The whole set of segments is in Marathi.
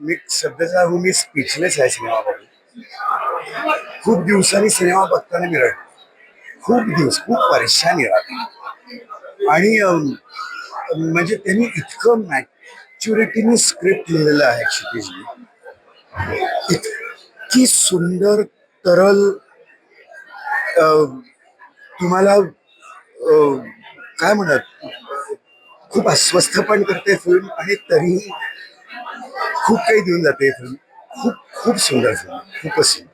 मी सध्याचा हो मी स्पीचलेस आहे सिनेमा बघून खूप दिवसांनी सिनेमा बघताना मी रडलो खूप दिवस खूप परेशानी राहते आणि म्हणजे त्यांनी इतकं मॅच्युरिटीने स्क्रिप्ट लिहिलेलं आहे क्षितिजने. इतकी सुंदर तरल तुम्हाला काय म्हणत खूप अस्वस्थ पण करते फिल्म आणि तरीही खूप काही देऊन जाते फिल्म खूप खूप सुंदर फिल्म खूपच सुंदर.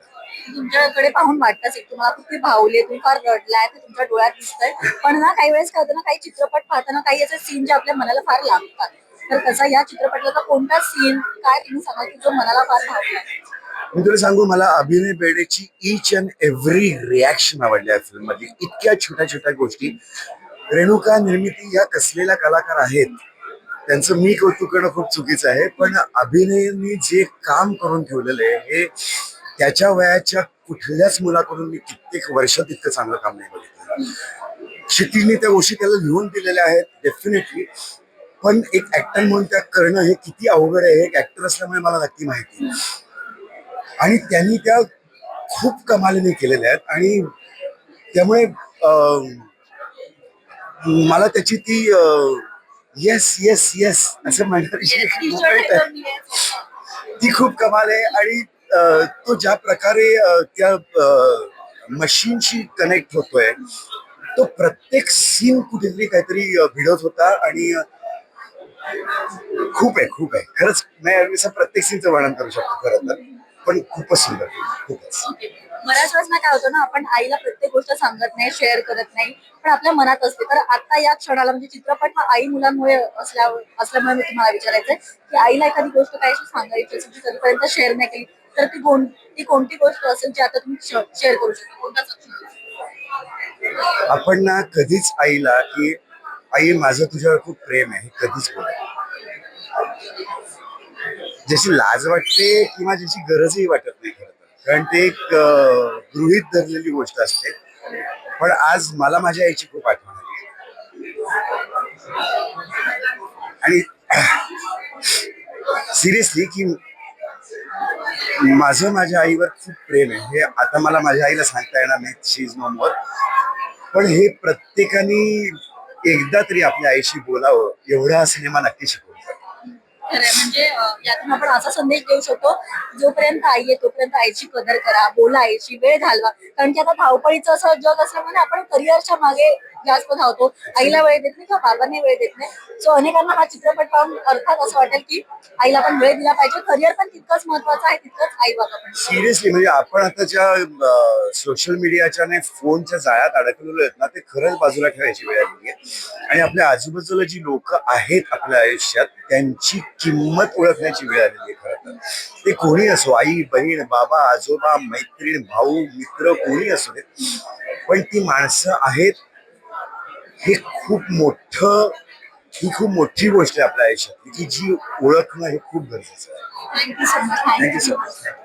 तुमच्याकडे पाहून वाटतच एक तुम्हाला खूप भावले तुम्ही फार रडलाय ते तुमच्या डोळ्यात दिसतंय. पण ना काही वेळेस काय होतं ना काही चित्रपट पाहताना काही असे सीन जे आपल्या मनाला फार लागतात. तर तसा या चित्रपटाचा कोणता सीन काय तुम्ही सांगा की जो मनाला फार भावलाय मी तुला सांगू मला अभिनय बेडेची इच अँड एव्हरी रिॲक्शन आवडली या फिल्ममध्ये इतक्या छोट्या छोट्या गोष्टी. रेणुका निर्मिती या कसलेल्या कलाकार आहेत त्यांचं मी कौतुक करणं खूप चुकीचं आहे पण अभिनयनी जे काम करून ठेवलेलं आहे हे त्याच्या वयाच्या कुठल्याच मुलाकडून मी कित्येक वर्षात इतकं चांगलं काम नाही बघितलं. क्षितीने त्या गोष्टी त्याला लिहून दिलेल्या आहेत डेफिनेटली पण एक ऍक्टर म्हणून त्या करणं हे किती अवघड आहे एक ऍक्टर असल्यामुळे मला नक्की माहिती आणि त्यांनी त्या खूप कमालीने केलेल्या आहेत आणि त्यामुळे मला त्याची ती येस येस येस असं आहे. ती खूप कमाल आहे आणि तो ज्या प्रकारे त्या मशीनशी कनेक्ट होतोय तो प्रत्येक सीन कुठेतरी काहीतरी भिडत होता आणि खूप आहे खूप आहे. खरंच मी असं प्रत्येक सीनचं वर्णन करू शकतो खरं तर. पण खूपच सुंदर. खूपच. बऱ्याच वेळेस ना काय होतं ना आपण आईला प्रत्येक गोष्ट सांगत नाही शेअर करत नाही पण आपल्या मनात असते. तर आता या क्षणाला म्हणजे चित्रपट हा आई मुलांमुळे असल्या असल्यामुळे मी तुम्हाला विचारायचंय की आईला एखादी गोष्ट काय सांगायची असेल जी कधीपर्यंत शेअर नाही केली तर ती कोण ती कोणती गोष्ट असेल जी आता तुम्ही शेअर करू शकता? कोणताच क्षण? आपण ना कधीच आईला की आई माझं तुझ्यावर खूप प्रेम आहे कधीच बोला ज्याची लाज वाटते किंवा ज्याची गरजही वाटत कारण ते एक गृहित धरलेली गोष्ट असते. पण आज मला माझ्या आईची खूप आठवण आली. आणि सिरियसली की माझं माझ्या आईवर खूप प्रेम आहे. हे आता मला माझ्या आईला सांगता येणार नाही शी इज नो मोर पण हे प्रत्येकाने एकदा तरी आपल्या आईशी बोलावं एवढा हा सिनेमा नक्की शिकवतो खरंय म्हणजे यातून आपण असा संदेश देऊ शकतो जोपर्यंत आई आहे तोपर्यंत आईची कदर करा बोला आईची वेळ घालवा. कारण की आता धावपळीचं असं जग असल्यामुळे आपण करिअरच्या मागे जास्त धावतो आईला वेळ देत नाही किंवा बाबांनी वेळ देत नाही. सो अनेकांना हा चित्रपट पाहून अर्थात असं वाटेल की आईला पण वेळ दिला पाहिजे. करिअर पण तितकंच महत्वाचं आहे तितकंच आई बाबा पण. सिरियसली म्हणजे आपण आता ज्या सोशल मीडियाच्या आणि फोनच्या जाळ्यात अडकलेलो आहेत ना ते खरंच बाजूला ठेवायची वेळ आली आहे. आणि आपल्या आजूबाजूला जी लोक आहेत आपल्या आयुष्यात त्यांची किंमत ओळखण्याची वेळ आलेली आहे खरं तर. ते कोणी असो आई बहीण बाबा आजोबा मैत्रीण भाऊ मित्र कोणी असो पण ती माणसं आहेत हे खूप मोठं ही खूप मोठी गोष्ट आहे आपल्या आयुष्यात की जी ओळखणं हे खूप गरजेचं आहे. Thank you so much thank you so much